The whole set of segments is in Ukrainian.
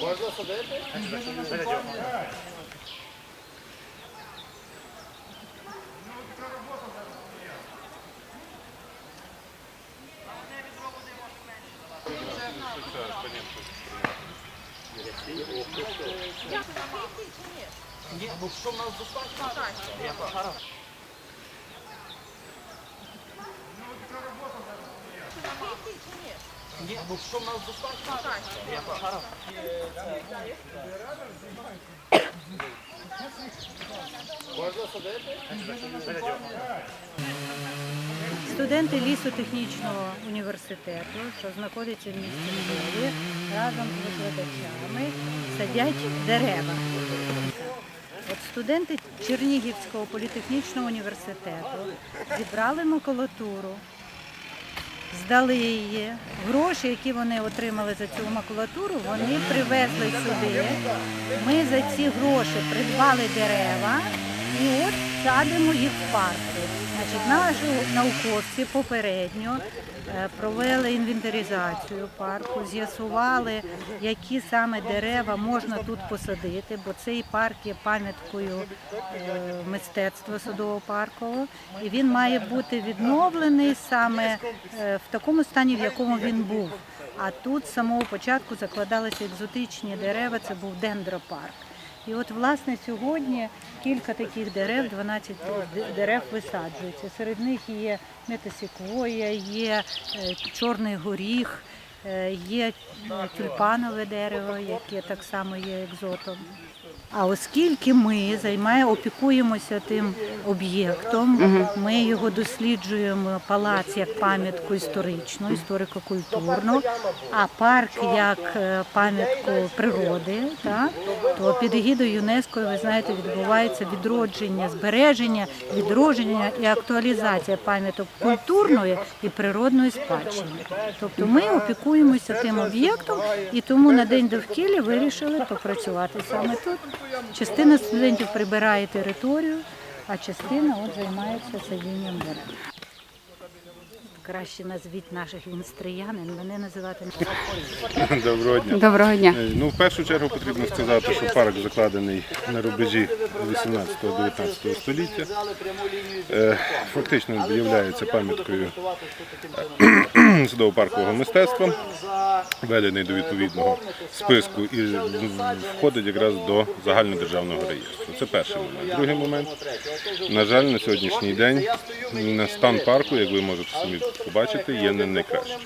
Можна садити? Ні, ну що в нас достатньо? Студенти лісотехнічного університету, що знаходиться в місті Львові, разом з викладачами садять дерева. От студенти Чернігівського політехнічного університету зібрали макулатуру, здали її. Гроші, які вони отримали за цю макулатуру, вони привезли сюди. Ми за ці гроші придбали дерева і от садимо їх в парку. Значить, наші науковці попередньо е, провели інвентаризацію парку, з'ясували, які саме дерева можна тут посадити, бо цей парк є пам'яткою е, мистецтва садово-паркового, і він має бути відновлений саме е, в такому стані, в якому він був. А тут з самого початку закладалися екзотичні дерева, це був дендропарк. І от, власне, сьогодні кілька таких дерев, 12 дерев висаджуються. Серед них є метасіквоя, є е, чорний горіх, е, є тюльпанове дерево, яке так само є екзотом. А оскільки ми займаємо, опікуємося тим об'єктом, ми його досліджуємо палац як пам'ятку історичну, історико-культурну, а парк як е, пам'ятку природи, так, то під егідою ЮНЕСКО, ви знаєте, відбувається відродження, збереження, відродження і актуалізація пам'яток культурної і природної спадщини. Тобто ми опікуємося тим об'єктом і тому на день довкілля вирішили попрацювати саме тут. Частина студентів прибирає територію, а частина от займається садінням дерев. Краще назвіть наших вінстріянин, мене називати не Доброго дня. Доброго дня. Е, Ну, в першу чергу потрібно сказати, що парк закладений на рубежі 18-19 століття. Е, Фактично є пам'яткою садово-паркового мистецтва, введений до відповідного списку і входить якраз до загальнодержавного реєстру. Це перший момент. Другий момент, на жаль, на сьогоднішній день стан парку, як ви можете самі побачити, є не найкращий.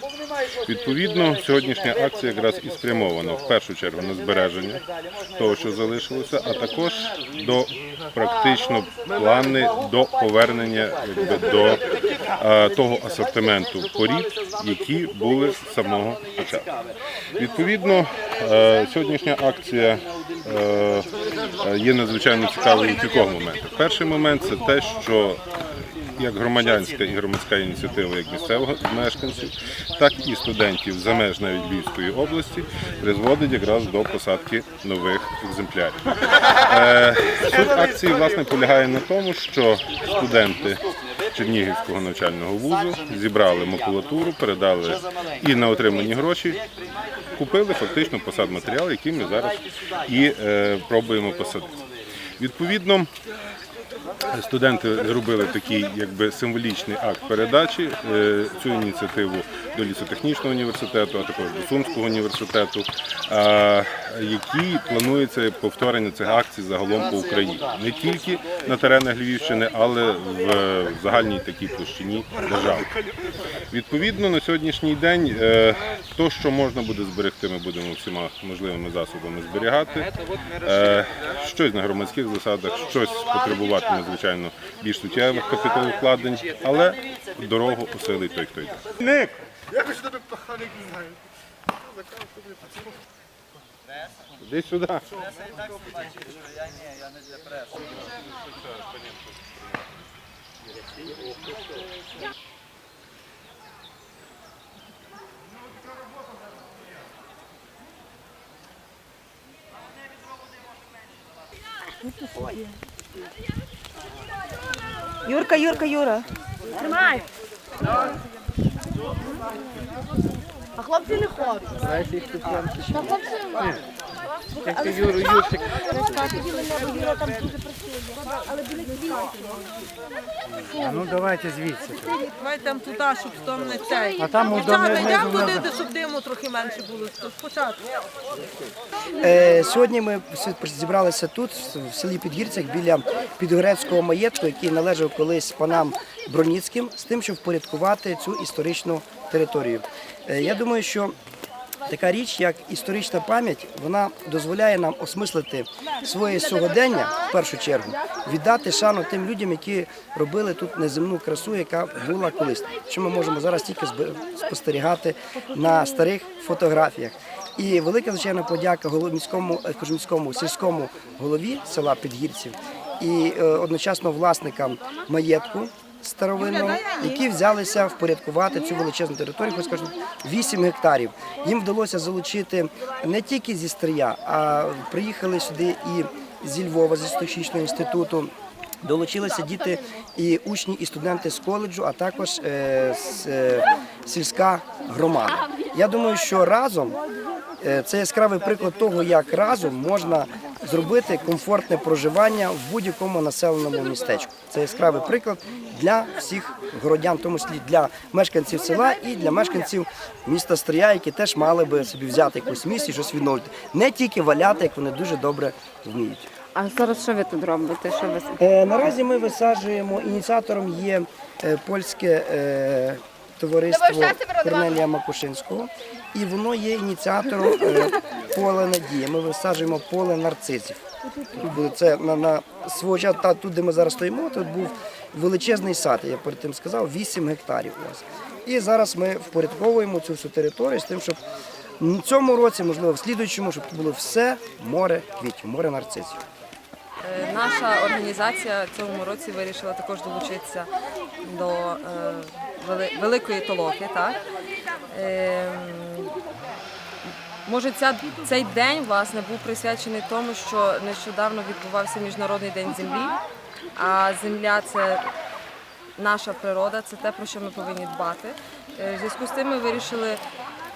Відповідно, сьогоднішня акція якраз і спрямована в першу чергу на збереження того, що залишилося, а також до практично плани до повернення до того асортименту порід, які були з самого початку. Відповідно, е, сьогоднішня акція е, е, є надзвичайно цікавою в кількох моментах. Перший момент це те, що як громадянська і громадська ініціатива як місцевих мешканців, так і студентів за меж навіть Львівської області призводить якраз до посадки нових екземплярів. Е, Суть акції власне полягає на тому, що студенти Чернігівського навчального вузу зібрали макулатуру, передали і на отримані гроші. Купили фактично посадматеріал, який ми зараз і е, пробуємо посадити. Відповідно, Студенти зробили такий якби символічний акт передачі е, цю ініціативу до лісотехнічного університету, а також до Сумського університету, який планується повторення цих акцій загалом по Україні, не тільки на теренах Львівщини, але в загальній такій площині держави. Відповідно, на сьогоднішній день е, то, що можна буде зберегти, ми будемо всіма можливими засобами зберігати. Е, Щось на громадських засадах, щось потребуватиме, звичайно, більш суттєвих капіталовкладень, але дорогу осилить той, хто йде. Ник! Якось тебе паханик не знаю. Іди сюди. Юрка, Юрка, Юра. Тримай! А хлопці не хочуть. Знаєте, їх тут прям Та хлопці немає. Як Юру, Юрчик. А ну давайте звідси. Давай там туди, щоб хто не цей. А там у Дівчата, домі йдемо знизу туди, щоб диму трохи менше було. Спочатку. Е, Сьогодні ми всі зібралися тут, в селі Підгірцях, біля Підгорецького маєтку, який належав колись панам Броніцьким, з тим, щоб впорядкувати цю історичну територію. Е, Я думаю, що така річ, як історична пам'ять, вона дозволяє нам осмислити своє сьогодення в першу чергу, віддати шану тим людям, які робили тут неземну красу, яка була колись. Що ми можемо зараз тільки спостерігати на старих фотографіях. І велика звичайна подяка міському, е, міському сільському голові села Підгірців і е, одночасно власникам маєтку старовинного, які взялися впорядкувати цю величезну територію, хоч скажу, 8 гектарів. Їм вдалося залучити не тільки зі Стрия, а приїхали сюди і зі Львова, зі стохічного інституту. Долучилися діти і учні, і студенти з коледжу, а також е, з, е, сільська громада. Я думаю, що разом е, це яскравий приклад того, як разом можна зробити комфортне проживання в будь-якому населеному містечку. Це яскравий приклад для всіх городян, в тому числі для мешканців села і для мешканців міста Стрия, які теж мали би собі взяти якусь місію, щось відновити. Не тільки валяти, як вони дуже добре вміють. А зараз що ви тут робите? Що ви Е, Наразі ми висаджуємо. Ініціатором є е, польське е, товариство Корнелія Макушинського, і воно є ініціатором е, поле надії. Ми висаджуємо поле нарцисів. Тут це на, на свого часу, та, тут, де ми зараз стоїмо, тут був величезний сад. Я перед тим сказав, 8 гектарів у нас. І зараз ми впорядковуємо цю всю територію з тим, щоб в цьому році, можливо, в слідуючому, щоб було все море квітів, море нарцисів. Е, Наша організація цьому році вирішила також долучитися до е, великої толоки. Так? Може, ця, цей день власне був присвячений тому, що нещодавно відбувався Міжнародний день землі, а земля це наша природа, це те, про що ми повинні дбати. Е, В зв'язку з тим ми вирішили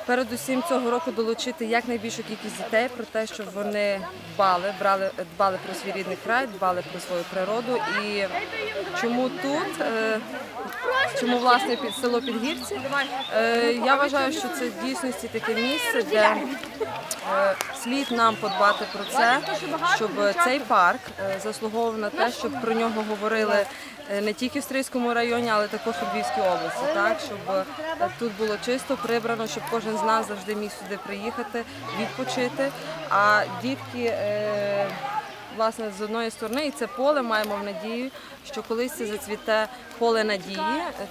передусім цього року долучити якнайбільшу кількість дітей про те, щоб вони дбали, брали, дбали про свій рідний край, дбали про свою природу. І чому тут? Е, Чому власне під село Підгірці? Е, Я вважаю, що це в дійсності таке місце, де е, слід нам подбати про це, щоб цей парк заслуговував на те, щоб про нього говорили не тільки в Стрийському районі, але також у Львівській області. Так, щоб е, тут було чисто, прибрано, щоб кожен з нас завжди міг сюди приїхати, відпочити. А дітки. Е, Власне, з одної сторони, і це поле маємо в надію, що колись це зацвіте поле надії,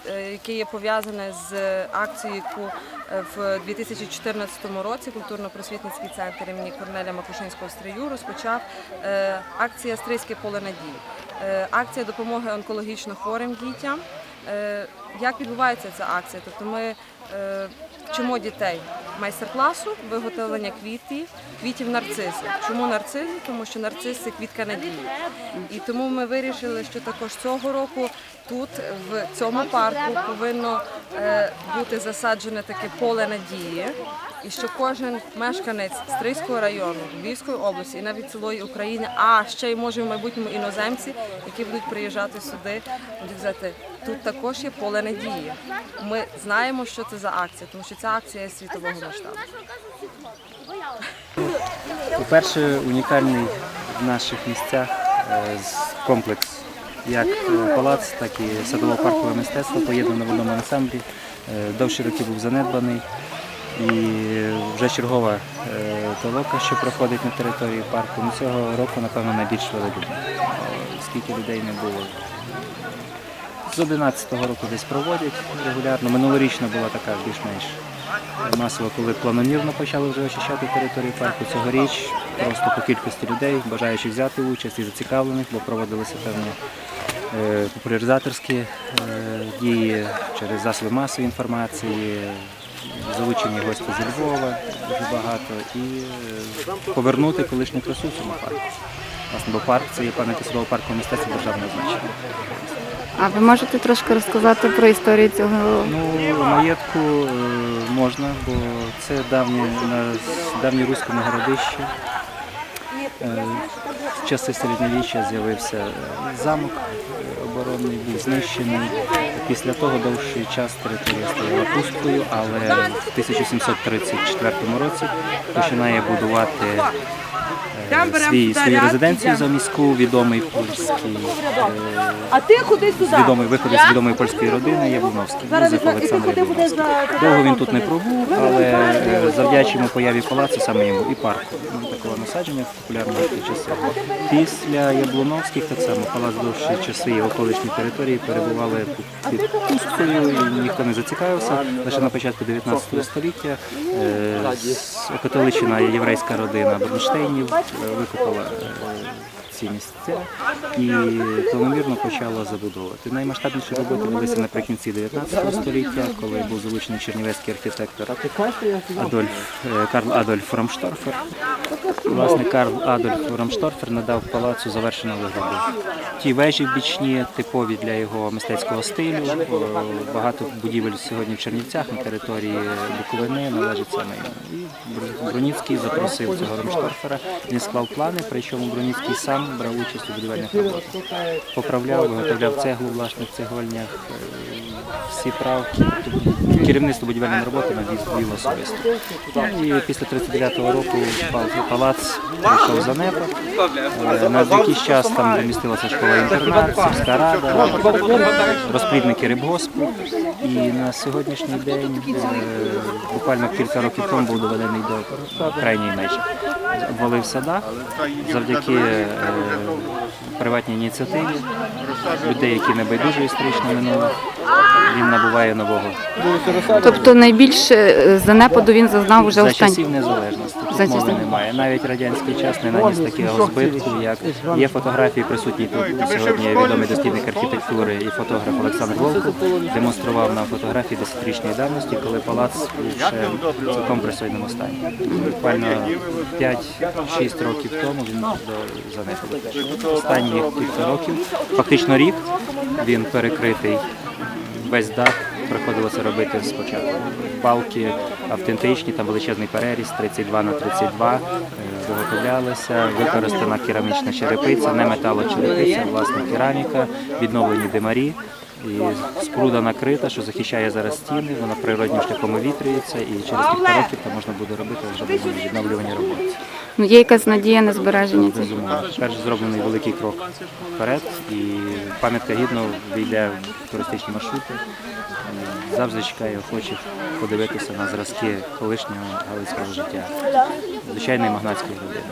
е, яке є пов'язане з акцією, яку е, в 2014 році культурно-просвітницький центр імені Корнеля Макушинського стрию розпочав е, акція Стрийське поле надії. Е, Акція допомоги онкологічно хворим дітям. Е, Як відбувається ця акція? Тобто ми е, вчимо дітей майстер-класу виготовлення квітів, квітів нарцису. Чому нарцизи? Тому що нарцис квітка надії. І тому ми вирішили, що також цього року тут, в цьому парку, повинно е, бути засаджене таке поле надії. І що кожен мешканець Стрийського району, Львівської області і навіть цілої України, а ще й може в майбутньому іноземці, які будуть приїжджати сюди, будуть казати, тут також є поле надії. Ми знаємо, що це за акція, тому що ця акція є світового масштабу. По-перше, унікальний в наших місцях е, комплекс як е, палац, так і садово-паркове мистецтво поєднано в одному ансамблі. Е, Довші роки був занедбаний. І вже чергова е, толока, що проходить на території парку. Ну, цього року, напевно, найбільш великий. Скільки людей не було. З 11-го року десь проводять регулярно. Минулорічна була така більш-менш масово, коли планомірно почали вже очищати територію парку. Цьогоріч просто по кількості людей, бажаючих взяти участь і зацікавлених, бо проводилися певні е, популяризаторські е, дії через засоби масової інформації, залучені гості зі Львова дуже багато, і е, повернути колишню красу цьому парку. Власне, бо парк це є пам'ятка судового парку мистецтва державного значення. А ви можете трошки розказати про історію цього? Ну, маєтку е, можна, бо це давнє, на, давнє руському городище. Е, В часи середньовіччя з'явився е, замок оборонний, був знищений. Після того довший час територія стояла пусткою, але в 1734 році починає будувати е, свій, свою резиденцію заміську, відомий польський е, А ти ходи сюди. відомий виходить з відомої польської родини Яблуновський. Йозеф Олександр Яблуновський. Довго він тут не пробув, але е, завдячуємо появі палацу саме йому і парку. Ну, такого насадження популярного в ті часи. Після Яблуновських так само палац довші часи і околишні території перебували під пусткою, ніхто не зацікавився. Лише на початку 19 століття католична єврейська родина Бронштейнів е, викупила е, ці місця і планомірно почала забудовувати. Наймасштабніші роботи велися наприкінці 19 століття, коли був залучений чернівецький архітектор Адольф е, Карл Адольф Ромшторфер. Власне, Карл Адольф Ромшторфер надав палацу завершеного вигляду. Ті вежі бічні, типові для його мистецького стилю. Багато будівель сьогодні в Чернівцях на території Буковини належить саме йому. Броніцький запросив цього Ромшторфера. Він склав плани, причому Броніцький сам брав участь у будівельних роботах. Поправляв, виготовляв цеглу в власних цегольнях, е, всі правки. Керівництво будівельними роботами вів особисто. Ну, І після 39-го року палац прийшов за небо. Е, На якийсь час там замістилася школа-інтернат, сільська рада, розплідники рибгоспу. І на сьогоднішній день, е, буквально кілька років тому був доведений до крайньої межі. Обвалився дах завдяки е, приватній ініціативі людей, які не байдужі історично. Він набуває нового Тобто найбільше е, занепаду він зазнав уже за останній. часів незалежності. Тут За мови часів. немає. Навіть радянський час не наніс такого збитку, як є фотографії присутні тут сьогодні. Відомий дослідник архітектури і фотограф Олександр Волков демонстрував нам фотографії десятирічної давності, коли палац був ще в цілком пристойному стані. Буквально 5-6 років тому він до занепаду. Останні кілька років, фактично рік, він перекритий весь дах приходилося робити спочатку. Балки автентичні, там величезний переріз 32 на 32 е, виготовлялися, використана керамічна черепиця, не металочерепиця, власне кераміка, відновлені димарі. І спруда накрита, що захищає зараз стіни, вона природнім шляхом увітрюється, і через кілька років там можна буде робити вже відновлювані роботи. Ну є якась надія на збереження цих. Перш зроблений великий крок вперед, і пам'ятка гідно війде в туристичні маршрути. Завжди чекаю охочих подивитися на зразки колишнього галицького життя, звичайної магнатської родини.